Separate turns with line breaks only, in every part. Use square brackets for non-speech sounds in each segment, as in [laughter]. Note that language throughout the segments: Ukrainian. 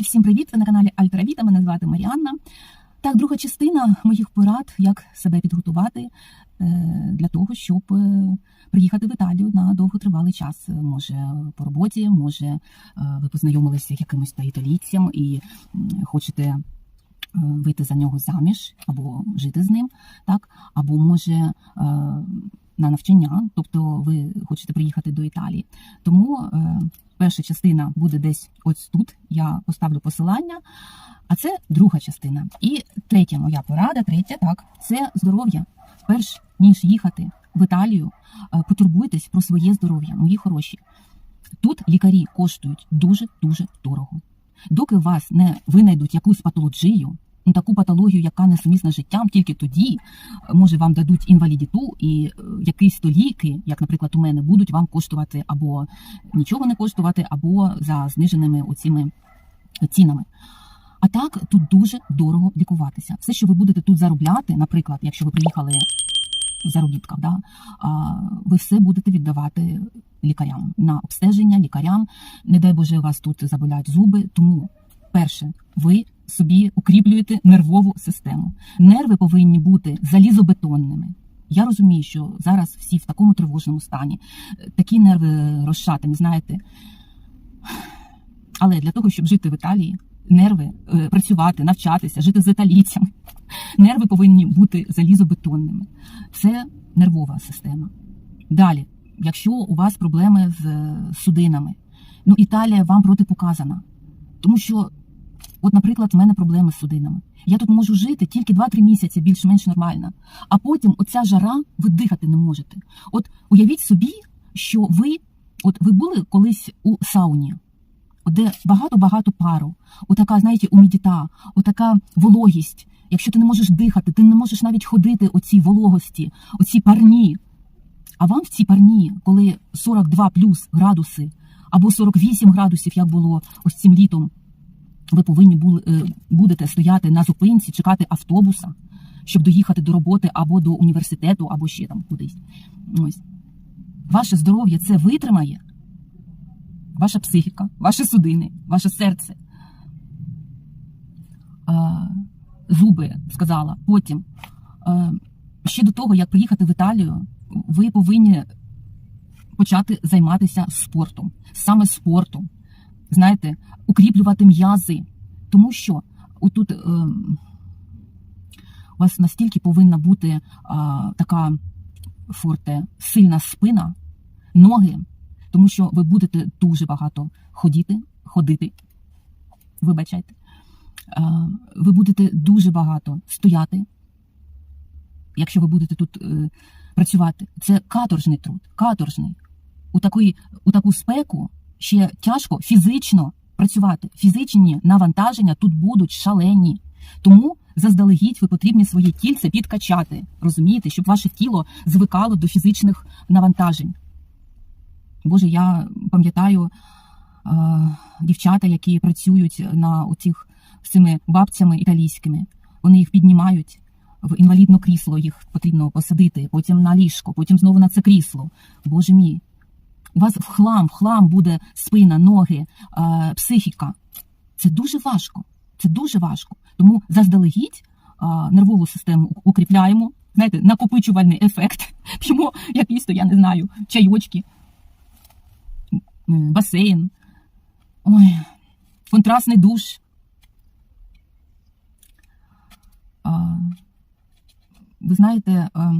Друзі, всім привіт! Ви на каналі Альтравіта. Мене звати Маріанна. Так, друга частина моїх порад, як себе підготувати е, для того, щоб е, приїхати в Італію на довготривалий час. Може по роботі, може е, ви познайомилися з якимось та італійцем і хочете вийти за нього заміж або жити з ним, так або може. На навчання, тобто ви хочете приїхати до Італії, тому перша частина буде десь ось тут. Я поставлю посилання. А це друга частина. І третя моя порада, третя, так, це здоров'я. Перш ніж їхати в Італію, е, потурбуйтесь про своє здоров'я, мої хороші. Тут лікарі коштують дуже дуже дорого. Доки вас не винайдуть якусь патологію, таку патологію, яка не сумісна з життям, тільки тоді е, може вам дадуть інвалідіту і е, якісь то ліки, як, наприклад, у мене, будуть вам коштувати або нічого не коштувати, або за зниженими оціми цінами. А так тут дуже дорого лікуватися. Все, що ви будете тут заробляти, наприклад, якщо ви приїхали в заробітках, да, ви все будете віддавати лікарям на обстеження, лікарям. Не дай Боже, у вас тут заболять зуби. Тому, перше, ви собі укріплюєте нервову систему. Нерви повинні бути залізобетонними. Я розумію, що зараз всі в такому тривожному стані. Такі нерви розшатані, знаєте. Але для того, щоб жити в Італії, нерви е, працювати, навчатися, жити з італійцями, [laughs] нерви повинні бути залізобетонними. Це нервова система. Далі, якщо у вас проблеми з е, судинами, ну Італія вам протипоказана. Тому що, от, наприклад, в мене проблеми з судинами. Я тут можу жити тільки 2-3 місяці, більш-менш нормально. А потім оця жара, ви дихати не можете. От уявіть собі, що ви, от ви були колись у сауні, де багато-багато пару, отака, знаєте, умідіта, отака вологість. Якщо ти не можеш дихати, ти не можеш навіть ходити у цій вологості, оці парні. А вам в цій парні, коли 42 плюс градуси або 48 градусів, як було ось цим літом, ви повинні були, е, будете стояти на зупинці, чекати автобуса, щоб доїхати до роботи або до університету, або ще там кудись. Ось. Ваше здоров'я це витримає, ваша психіка, ваші судини, ваше серце. Зуби сказала. Потім, ще до того, як приїхати в Італію, ви повинні почати займатися спортом, саме спортом. Знаєте, укріплювати м'язи. Тому що отут е, у вас настільки повинна бути а, така форте, сильна спина, ноги, тому що ви будете дуже багато ходіти, ходити. Вибачайте. А, ви будете дуже багато стояти, якщо ви будете тут е, працювати. Це каторжний труд, каторжний. У, такий, у таку спеку ще тяжко фізично працювати. Фізичні навантаження тут будуть шалені. Тому заздалегідь ви потрібні своє тільце підкачати, розумієте, щоб ваше тіло звикало до фізичних навантажень. Боже, я пам'ятаю е, дівчата, які працюють на оцих з цими бабцями італійськими. Вони їх піднімають в інвалідне крісло, їх потрібно посадити, потім на ліжко, потім знову на це крісло. Боже мій, у вас в хлам, в хлам буде спина, ноги, е, психіка. Це дуже важко. Це дуже важко. Тому заздалегідь е, нервову систему укріпляємо. Знаєте, накопичувальний ефект. [laughs] П'ємо якісь то, я не знаю, чайочки, басейн. Ой, контрастний душ. А, ви знаєте, е,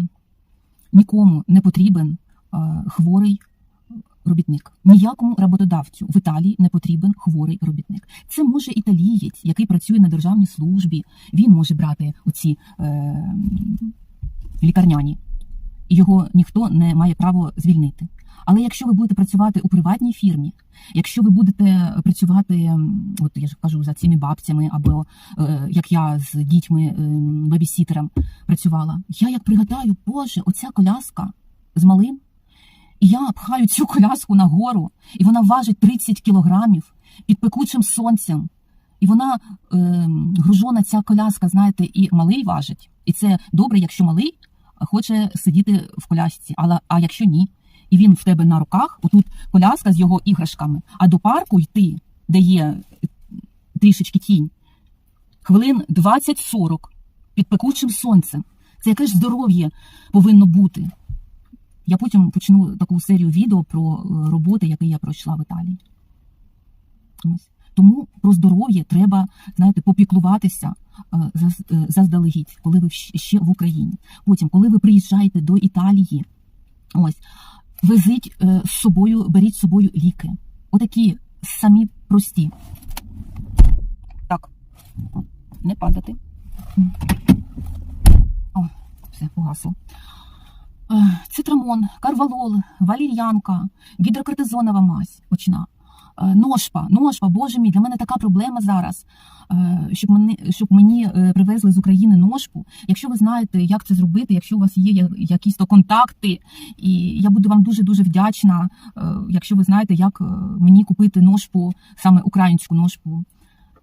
нікому не потрібен е, хворий робітник. Ніякому роботодавцю в Італії не потрібен хворий робітник. Це може італієць, який працює на державній службі. Він може брати оці е, лікарняні, його ніхто не має права звільнити. Але якщо ви будете працювати у приватній фірмі, якщо ви будете працювати, от я ж кажу, за цими бабцями, або е, як я з дітьми е, бабісітером працювала, я як пригадаю, Боже, оця коляска з малим. І я пхаю цю коляску нагору, і вона важить 30 кілограмів під пекучим сонцем. І вона е, гружона, ця коляска, знаєте, і малий важить. І це добре, якщо малий хоче сидіти в колясці, але а якщо ні, і він в тебе на руках, отут коляска з його іграшками, а до парку йти, де є трішечки тінь, хвилин 20-40 під пекучим сонцем. Це яке ж здоров'я повинно бути. Я потім почну таку серію відео про е, роботи, які я пройшла в Італії. Тому про здоров'я треба, знаєте, попіклуватися е, е, заздалегідь, коли ви ще в Україні. Потім, коли ви приїжджаєте до Італії, ось везіть з собою, беріть з собою ліки. Отакі самі прості. Так, не падати. О, все, погасло. Е, Цитрамон, карвалол, валір'янка, гідрокортизонова мазь, очна. Е, Ношпа, ношпа, боже мій, для мене така проблема зараз, е, щоб мені, щоб мені привезли з України ношпу. Якщо ви знаєте, як це зробити, якщо у вас є якісь то контакти, і я буду вам дуже дуже вдячна, якщо ви знаєте, як мені купити ношпу, саме українську ношпу.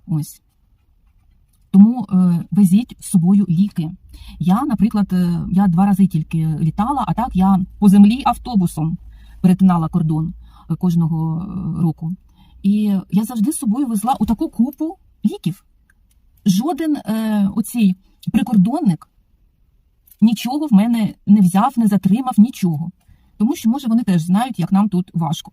Ось. Тому е, везіть з собою ліки. Я, наприклад, е, я два рази тільки літала, а так я по землі автобусом перетинала кордон е, кожного року. І я завжди з собою везла отаку купу ліків. Жоден е, оцей прикордонник нічого в мене не взяв, не затримав, нічого. Тому що, може, вони теж знають, як нам тут важко.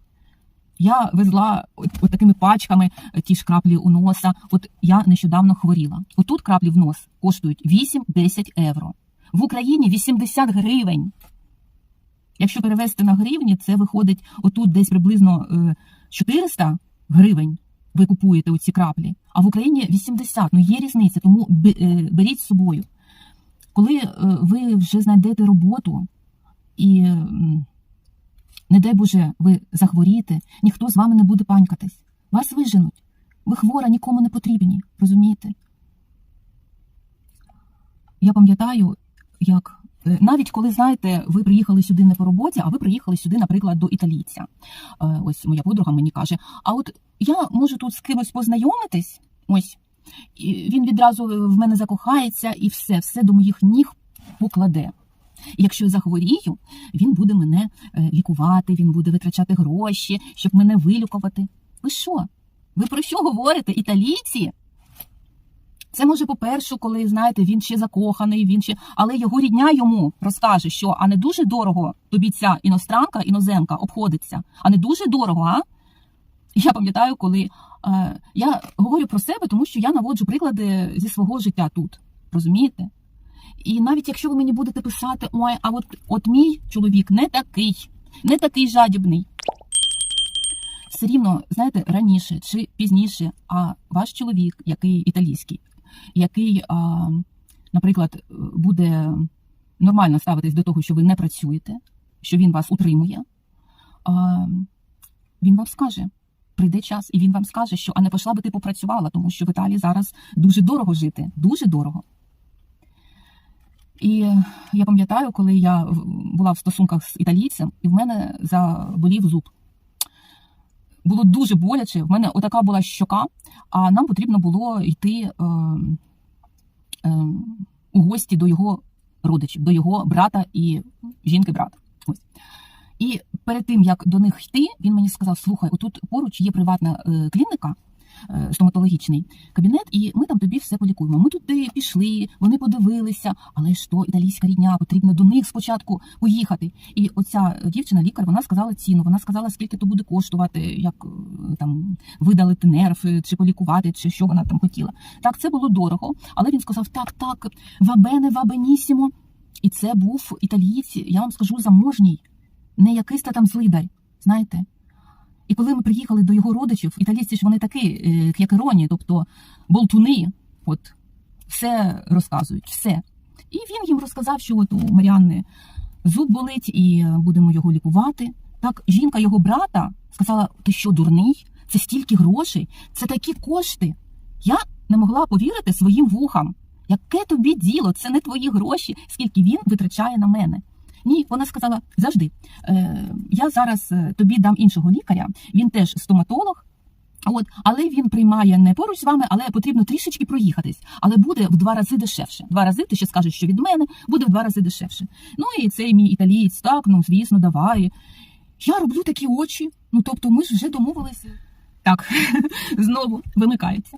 Я везла от, от такими пачками е, ті ж краплі у носа. От я нещодавно хворіла. Отут краплі в нос коштують 8-10 євро. В Україні 80 гривень. Якщо перевести на гривні, це виходить отут десь приблизно е, 400 гривень. Ви купуєте оці краплі, а в Україні 80. Ну є різниця, тому е, беріть з собою. Коли е, ви вже знайдете роботу і, не дай Боже, ви захворієте, ніхто з вами не буде панькатись. Вас виженуть. Ви хвора, нікому не потрібні, розумієте? Я пам'ятаю, як е, навіть коли знаєте, ви приїхали сюди не по роботі, а ви приїхали сюди, наприклад, до італійця. Е, Ось моя подруга мені каже: а от я можу тут з кимось познайомитись, ось і він відразу в мене закохається і все, все до моїх ніг покладе. Якщо я захворію, він буде мене е, лікувати, він буде витрачати гроші, щоб мене вилікувати. Ви що? Ви про що говорите, італійці? Це може, по-перше, коли знаєте, він ще закоханий, він ще, але його рідня йому розкаже, що а не дуже дорого тобі ця іностранка, іноземка обходиться, а не дуже дорого, а? Я пам'ятаю, коли е, я говорю про себе, тому що я наводжу приклади зі свого життя тут. Розумієте? І навіть якщо ви мені будете писати, ой, а от, от мій чоловік не такий, не такий жадібний. Все рівно, знаєте, раніше чи пізніше, а ваш чоловік, який італійський, який, а, наприклад, буде нормально ставитись до того, що ви не працюєте, що він вас утримує, а, він вам скаже. Прийде час, і він вам скаже, що а не пішла би ти попрацювала, тому що в Італії зараз дуже дорого жити, дуже дорого. І я пам'ятаю, коли я була в стосунках з італійцем, і в мене заболів зуб. Було дуже боляче. В мене отака була щока, а нам потрібно було йти е, е, у гості до його родичів, до його брата і жінки брата. Ось. І перед тим як до них йти, він мені сказав: слухай, отут поруч є приватна е, клініка. Е, Стоматологічний кабінет, і ми там тобі все полікуємо. Ми туди пішли, вони подивилися, але ж то італійська рідня, потрібно до них спочатку поїхати. І оця дівчина, лікар, вона сказала ціну, вона сказала, скільки то буде коштувати, як е, там видалити нерв, е, чи полікувати, чи що вона там хотіла. Так, це було дорого, але він сказав: так, так, вабене, вабенісімо. І це був італієць, я вам скажу, заможній, не якийсь та там злидар, знаєте. І коли ми приїхали до його родичів, італійці ж вони такі, е, як іроні, тобто болтуни, от все розказують, все. І він їм розказав, що от у Маріанни зуб болить і будемо його лікувати. Так, жінка його брата сказала: ти що, дурний? Це стільки грошей, це такі кошти. Я не могла повірити своїм вухам. Яке тобі діло? Це не твої гроші, скільки він витрачає на мене. Ні, вона сказала завжди. Е, я зараз е, тобі дам іншого лікаря. Він теж стоматолог. От, але він приймає не поруч з вами, але потрібно трішечки проїхатись. Але буде в два рази дешевше. Два рази ти ще скажеш, що від мене буде в два рази дешевше. Ну і цей мій італієць, так, ну звісно, давай. Я роблю такі очі. Ну тобто, ми ж вже домовилися. Так, [laughs] знову вимикається.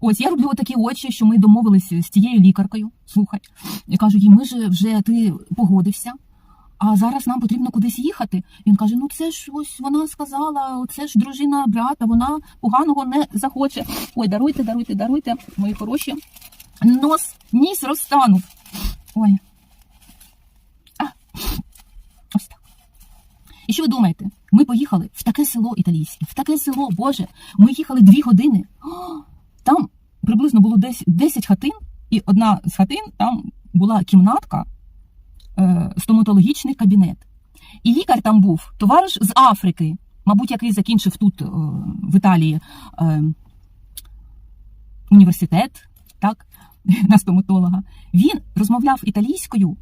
Ось я роблю такі очі, що ми домовилися з тією лікаркою. Слухай, я кажу їй, ми ж вже ти погодився. А зараз нам потрібно кудись їхати. Він каже: Ну це ж ось вона сказала, це ж дружина брата, вона поганого не захоче. Ой, даруйте, даруйте, даруйте, мої хороші. Нос, ніс розтанув. Ой. А. Ось так. І що ви думаєте? Ми поїхали в таке село італійське, в таке село, Боже, ми їхали дві години. Там приблизно було десь 10 хатин, і одна з хатин там була кімнатка, стоматологічний кабінет. І лікар там був товариш з Африки, мабуть, який закінчив тут, е, в Італії, е, університет, так, [laughs] на стоматолога. Він розмовляв італійською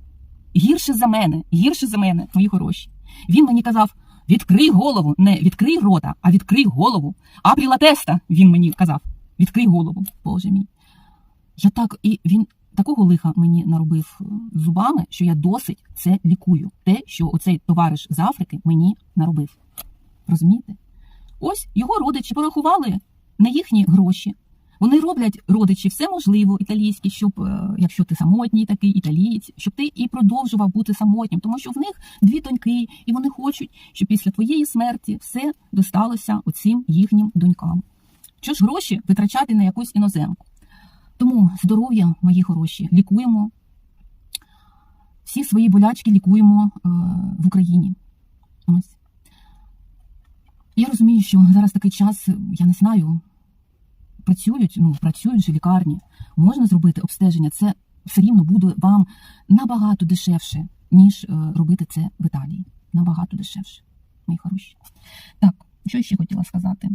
гірше за мене, гірше за мене, мої хороші. Він мені казав: відкрий голову, не відкрий рота, а відкрий голову. Апрі ла теста, він мені казав. Відкрий голову, Боже мій. Я так, і він такого лиха мені наробив е, зубами, що я досить це лікую. Те, що оцей товариш з Африки мені наробив. Розумієте? Ось його родичі порахували не їхні гроші. Вони роблять родичі все можливо італійські, щоб е, якщо ти самотній такий італієць, щоб ти і продовжував бути самотнім, тому що в них дві доньки, і вони хочуть, щоб після твоєї смерті все досталося оцим їхнім донькам. Що ж гроші витрачати на якусь іноземку? Тому здоров'я, мої хороші, лікуємо. Всі свої болячки лікуємо е, в Україні. Ось. Я розумію, що зараз такий час, я не знаю, працюють, ну, працюють же лікарні, можна зробити обстеження, це все рівно буде вам набагато дешевше, ніж е, робити це в Італії. Набагато дешевше, мої хороші. Так, що ще хотіла сказати?